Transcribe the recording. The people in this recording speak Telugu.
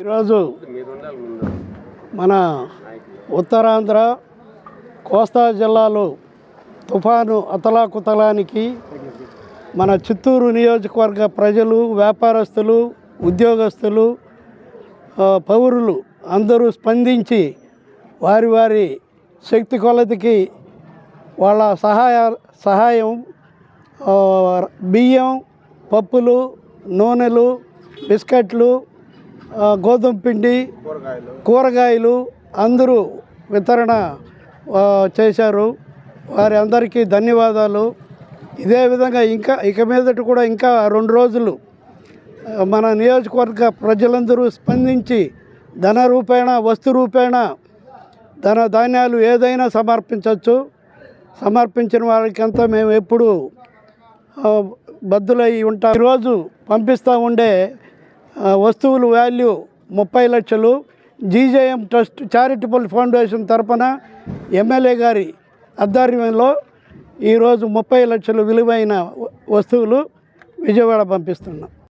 ఈరోజు మన ఉత్తరాంధ్ర కోస్తా జిల్లాలో తుఫాను అతలాకుతలానికి మన చిత్తూరు నియోజకవర్గ ప్రజలు వ్యాపారస్తులు ఉద్యోగస్తులు పౌరులు అందరూ స్పందించి వారి వారి శక్తి కొలతకి వాళ్ళ సహాయ సహాయం బియ్యం పప్పులు నూనెలు బిస్కెట్లు గోధుమ పిండి కూరగాయలు. అందరూ వితరణ చేశారు. వారి అందరికీ ధన్యవాదాలు. ఇదే విధంగా ఇంకా ఇక మీదట కూడా ఇంకా రెండు రోజులు మన నియోజకవర్గ ప్రజలందరూ స్పందించి ధన రూపేణ వస్తు రూపేణ ధన ధాన్యాలు ఏదైనా సమర్పించవచ్చు. సమర్పించిన వాళ్ళకంతా మేము ఎప్పుడు బద్దులై ఉంటాం. ఈరోజు పంపిస్తూ ఉండే వస్తువులు వాల్యూ ముప్పై లక్షలు. జీజేఎం ట్రస్ట్ చారిటబుల్ ఫౌండేషన్ తరపున ఎమ్మెల్యే గారి ఆధ్వర్యంలో ఈరోజు ముప్పై లక్షలు విలువైన వస్తువులు విజయవాడ పంపిస్తున్నాం.